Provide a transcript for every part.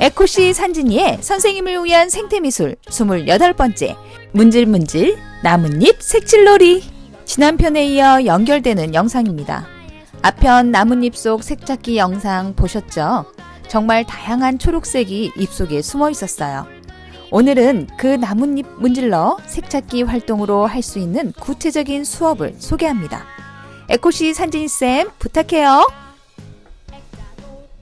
에코시 산진이의 선생님을 위한 생태미술 28번째 문질문질 나뭇잎 색칠놀이 지난 편에 이어 연결되는 영상입니다. 앞편 나뭇잎 속 색잡기 영상 보셨죠? 정말 다양한 초록색이 잎 속에 숨어 있었어요. 오늘은 그 나뭇잎 문질러 색찾기 활동으로 할 수 있는 구체적인 수업을 소개합니다. 에코시 산진이쌤 부탁해요.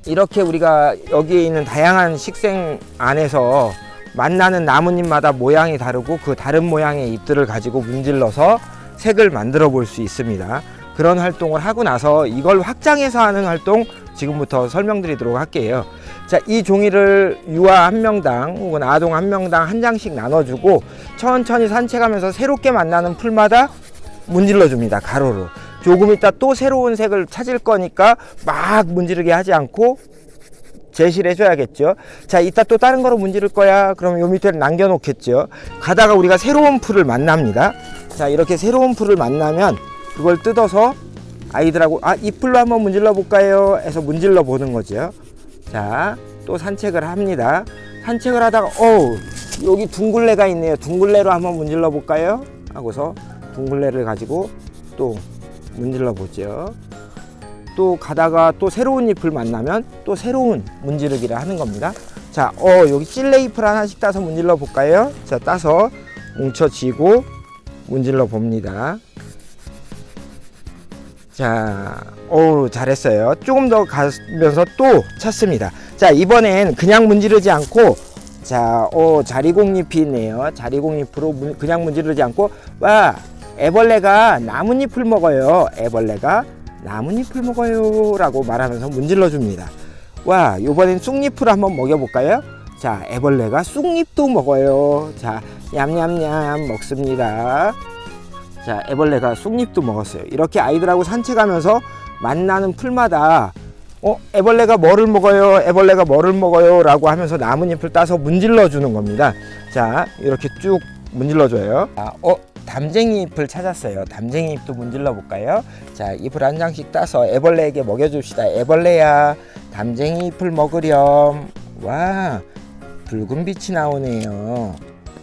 이렇게 우리가 여기에 있는 다양한 식생 안에서 만나는 나뭇잎마다 모양이 다르고 그 다른 모양의 잎들을 가지고 문질러서 색을 만들어 볼 수 있습니다. 그런 활동을 하고 나서 이걸 확장해서 하는 활동 지금부터 설명드리도록 할게요. 자, 이 종이를 유아 한 명당 혹은 아동 한 명당 한 장씩 나눠주고 천천히 산책하면서 새롭게 만나는 풀마다 문질러 줍니다. 가로로. 조금 있다 또 새로운 색을 찾을 거니까 막 문지르게 하지 않고 제시를 해줘야겠죠. 자, 이따 또 다른 거로 문지를 거야. 그러면 요 밑에 남겨놓겠죠. 가다가 우리가 새로운 풀을 만납니다. 자, 이렇게 새로운 풀을 만나면 그걸 뜯어서 아이들하고 아, 이 풀로 한번 문질러 볼까요? 해서 문질러 보는 거죠. 자, 또 산책을 합니다. 산책을 하다가 어 여기 둥글레가 있네요. 둥글레로 한번 문질러 볼까요? 하고서 둥글레를 가지고 또 문질러 보죠. 또 가다가 또 새로운 잎을 만나면 또 새로운 문지르기를 하는 겁니다. 자, 어, 여기 찔레 잎을 하나씩 따서 문질러 볼까요? 자, 따서 뭉쳐쥐고 문질러 봅니다. 자, 오, 잘했어요. 조금 더 가면서 또 찾습니다. 자, 이번엔 그냥 문지르지 않고 자, 오, 자리공잎이 있네요. 자리공잎으로 문- 그냥 문지르지 않고 와, 애벌레가 나뭇잎을 먹어요. 애벌레가 나뭇잎을 먹어요. 라고 말하면서 문질러 줍니다. 와, 요번엔 쑥잎을 한번 먹여볼까요? 자, 애벌레가 쑥잎도 먹어요. 자, 냠냠냠 먹습니다. 자, 애벌레가 쑥잎도 먹었어요. 이렇게 아이들하고 산책하면서 만나는 풀마다 어, 애벌레가 뭐를 먹어요? 애벌레가 뭐를 먹어요? 라고 하면서 나뭇잎을 따서 문질러 주는 겁니다. 자, 이렇게 쭉 문질러 줘요. 아, 어, 담쟁이 잎을 찾았어요. 담쟁이 잎도 문질러 볼까요? 자, 잎을 한 장씩 따서 애벌레에게 먹여줍시다. 애벌레야, 담쟁이 잎을 먹으렴. 와, 붉은 빛이 나오네요.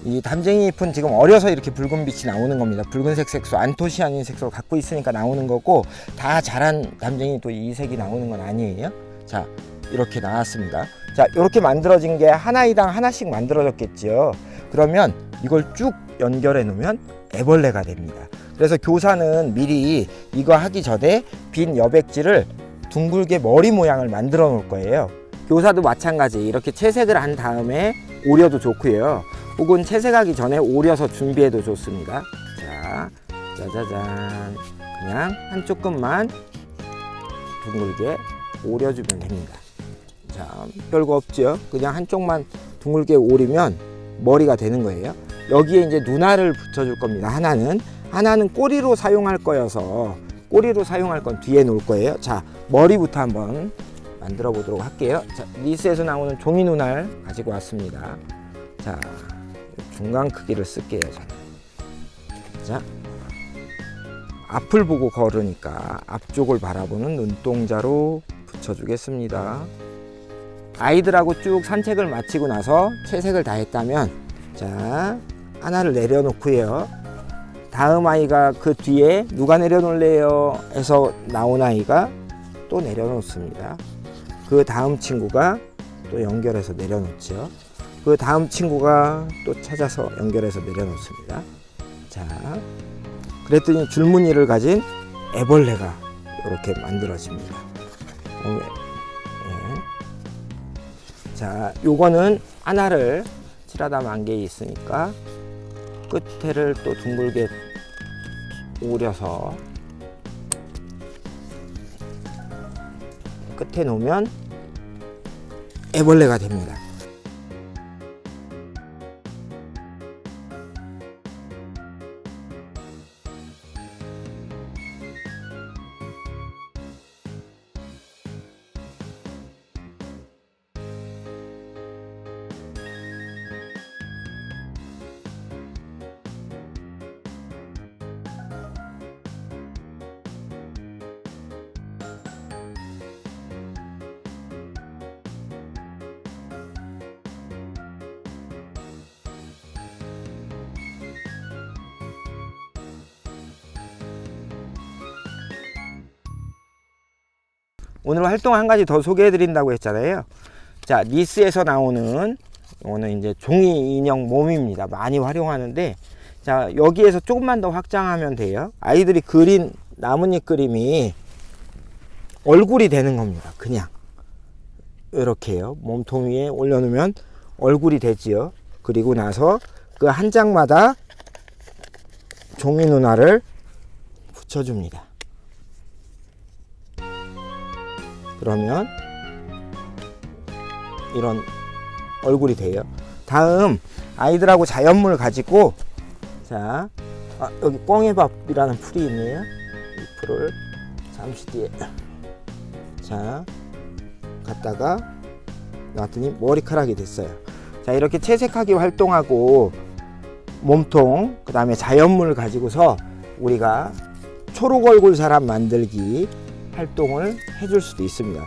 이 담쟁이 잎은 지금 어려서 이렇게 붉은 빛이 나오는 겁니다. 붉은색 색소, 안토시아닌 색소를 갖고 있으니까 나오는 거고 다 자란 담쟁이 또 이 색이 나오는 건 아니에요. 자, 이렇게 나왔습니다. 자, 이렇게 만들어진 게 하나이당 하나씩 만들어졌겠지요. 그러면 이걸 쭉 연결해 놓으면 애벌레가 됩니다. 그래서 교사는 미리 이거 하기 전에 빈 여백지를 둥글게 머리 모양을 만들어 놓을 거예요. 교사도 마찬가지 이렇게 채색을 한 다음에 오려도 좋고요. 혹은 채색하기 전에 오려서 준비해도 좋습니다. 자, 짜자잔. 그냥 한쪽 끝만 둥글게 오려주면 됩니다. 자, 별거 없죠. 그냥 한쪽만 둥글게 오리면 머리가 되는 거예요. 여기에 이제 눈알을 붙여줄 겁니다. 하나는 하나는 꼬리로 사용할 거여서 꼬리로 사용할 건 뒤에 놓을 거예요. 자, 머리부터 한번 만들어 보도록 할게요. 자, 리스에서 나오는 종이 눈알 가지고 왔습니다. 자, 중간 크기를 쓸게요. 자, 앞을 보고 걸으니까 앞쪽을 바라보는 눈동자로 붙여주겠습니다. 아이들하고 쭉 산책을 마치고 나서 채색을 다 했다면 자 하나를 내려놓고요. 다음 아이가 그 뒤에 누가 내려놓을래요? 해서 나온 아이가 또 내려놓습니다. 그 다음 친구가 또 연결해서 내려놓죠. 그 다음 친구가 또 찾아서 연결해서 내려놓습니다. 자, 그랬더니 줄무늬를 가진 애벌레가 이렇게 만들어집니다. 자, 요거는 하나를 칠하다 만 개 있으니까 끝에를 또 둥글게 오려서 끝에 놓으면 애벌레가 됩니다. 오늘 활동 한 가지 더 소개해 드린다고 했잖아요. 자, 니스에서 나오는 이거는 이제 종이 인형 몸입니다. 많이 활용하는데 자, 여기에서 조금만 더 확장하면 돼요. 아이들이 그린 나뭇잎 그림이 얼굴이 되는 겁니다. 그냥 이렇게요. 몸통 위에 올려놓으면 얼굴이 되지요. 그리고 나서 그 한 장마다 종이 누나를 붙여줍니다. 그러면 이런 얼굴이 돼요. 다음 아이들하고 자연물 가지고 자 아, 여기 꽁이밥이라는 풀이 있네요. 이 풀을 잠시 뒤에 자 갖다가 놨더니 머리카락이 됐어요. 자 이렇게 채색하게 활동하고 몸통 그 다음에 자연물 가지고서 우리가 초록 얼굴 사람 만들기 활동을 해줄 수도 있습니다.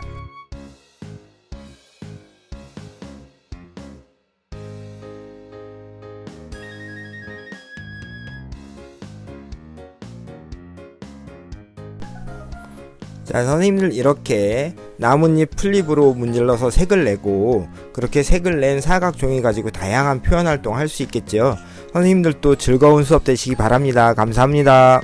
자, 선생님들 이렇게 나뭇잎 풀잎으로 문질러서 색을 내고 그렇게 색을 낸 사각 종이 가지고 다양한 표현 활동 할 수 있겠죠. 선생님들도 즐거운 수업 되시기 바랍니다. 감사합니다.